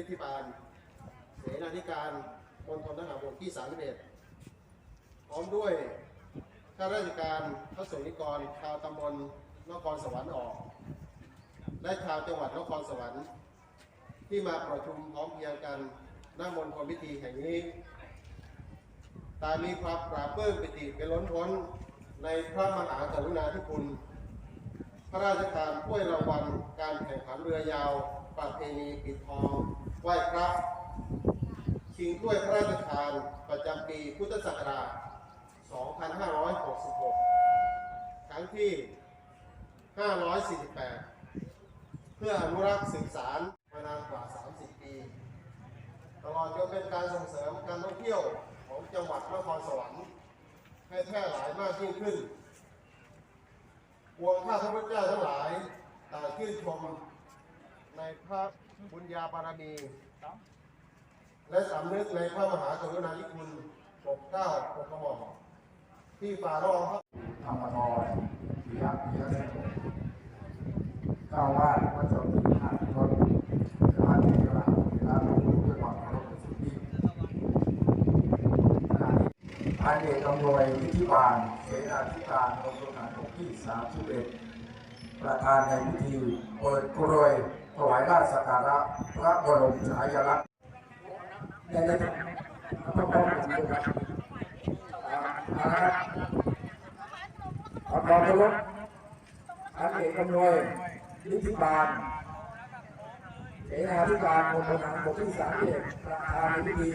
ฤทธิบาล เสนาธิการมณฑลทหารบกที่ 31 พร้อมด้วยข้าราชการพระสงฆ์นิกรชาวตำบลนครสวรรค์ออก และชาวจังหวัดนครสวรรค์ ที่มาประชุมพร้อมเพรียงกันหน้ามณฑลพิธีแห่งนี้ต่ามีความปราบปลื้มปิติเป็นล้นพ้นในพระมหากรุณาธิคุณ พระราชทานถ้วยรางวัลการแข่งขันเรือยาวประเพณีปิดทองไหว้พระชิงถ้วยพระราชทานประจำปีพุทธศักราช 2566 ครั้งที่ 548 เพื่ออนุรักษ์สืบสารมานานกว่า 30 ปี ตลอดจนเป็นการส่งเสริมการท่องเที่ยวของจังหวัดนครสวรรค์ให้แพร่หลายมากยิ่งขึ้น วงข้าพระเจ้าทั้งหลายต่างชื่นชมในพระบุญญาบารมี และสำนึกในพระมหากรุณาธิคุณปกเก้าปกกระหม่อมที่ฝ่ารองธรรมทรปิยะปิยะเสนเจ้าวาดวัดเจ้าหญิงท่านรถพระเทระเวลาลงรูปด้วยความเคารพสุดยิ่งขณะนี้ พันเอกอำนวยวิธิบาลเสนาธิการกรมทหารบกที่31ประธานในพิธีเปิดกรวยถวายราชสักการะพระบรมฉายาลักษณ์ในในพระบรมฉายาลักษณ์อ่านะครับขอความเคารพอันเอกอำนวยนิธิบาลเสนาธิการมณฑลทหารบกที่สามเอกประธานในพิธี